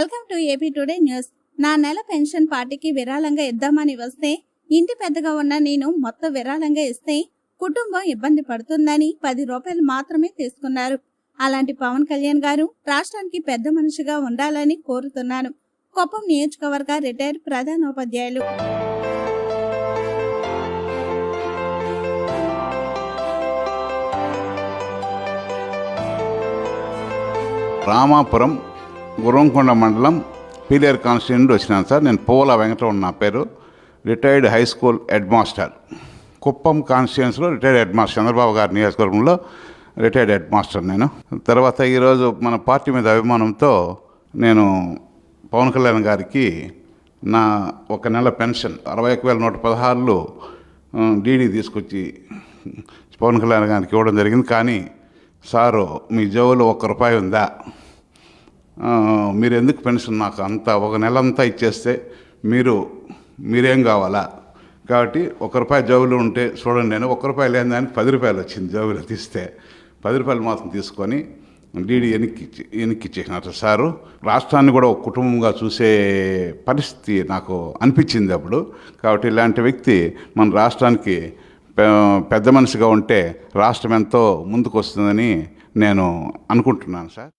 Welcome to AP today news. నా నెల pension పార్టీకి విరాళంగా ఇద్దామని వస్తే ఇంటి పెద్దగా ఉన్న నేను మొత్తం విరాళంగా ఇస్తే కుటుంబం ఇబ్బంది పడుతుందని పది రూపాయలు మాత్రమే తీసుకున్నారు. అలాంటి పవన్ కళ్యాణ్ గారు రాష్ట్రానికి పెద్ద మనిషిగా ఉండాలని కోరుతున్నాను. కొప్పం నియోజకవర్గ రిటైర్డ్ ప్రధానోపాధ్యాయులు. రామాపురం గుర్రంకొండ మండలం పీలేరు కాన్స్టిట్యూట్ నుండి వచ్చినాను సార్. నేను పోవల వెంకటరమణ నా పేరు. Retired high school headmaster. Kuppam కాన్స్టిట్యున్సీలో రిటైర్డ్ హెడ్ మాస్టర్. చంద్రబాబు గారి నియోజకవర్గంలో రిటైర్డ్ హెడ్ మాస్టర్ నేను. తర్వాత ఈరోజు మన పార్టీ మీద అభిమానంతో నేను పవన్ కళ్యాణ్ గారికి నా ఒక నెల పెన్షన్ అరవై ఒక వేల నూట పదహారులు డీడీ తీసుకొచ్చి పవన్ కళ్యాణ్ గారికి ఇవ్వడం జరిగింది. కానీ సారు మీ జోబులో ఒక్క రూపాయి ఉందా? మీరు ఎందుకు పెన్షన్ నాకు అంత? ఒక నెల అంతా ఇచ్చేస్తే మీరు మీరేం కావాలా? కాబట్టి ఒక రూపాయి జోబులో ఉంటే చూడండి నేను ఒక రూపాయి లేని దానికి పది రూపాయలు వచ్చింది జోబులో తీస్తే. పది రూపాయలు మాత్రం తీసుకొని డీడీ వెనక్కి వెనక్కి ఇచ్చేసినారు సారు. రాష్ట్రాన్ని కూడా ఒక కుటుంబంగా చూసే పరిస్థితి నాకు అనిపించింది అప్పుడు. కాబట్టి ఇలాంటి వ్యక్తి మన రాష్ట్రానికి పె- పెద్ద మనిషిగా ఉంటే రాష్ట్రం ఎంతో ముందుకు వస్తుందని నేను అనుకుంటున్నాను సార్.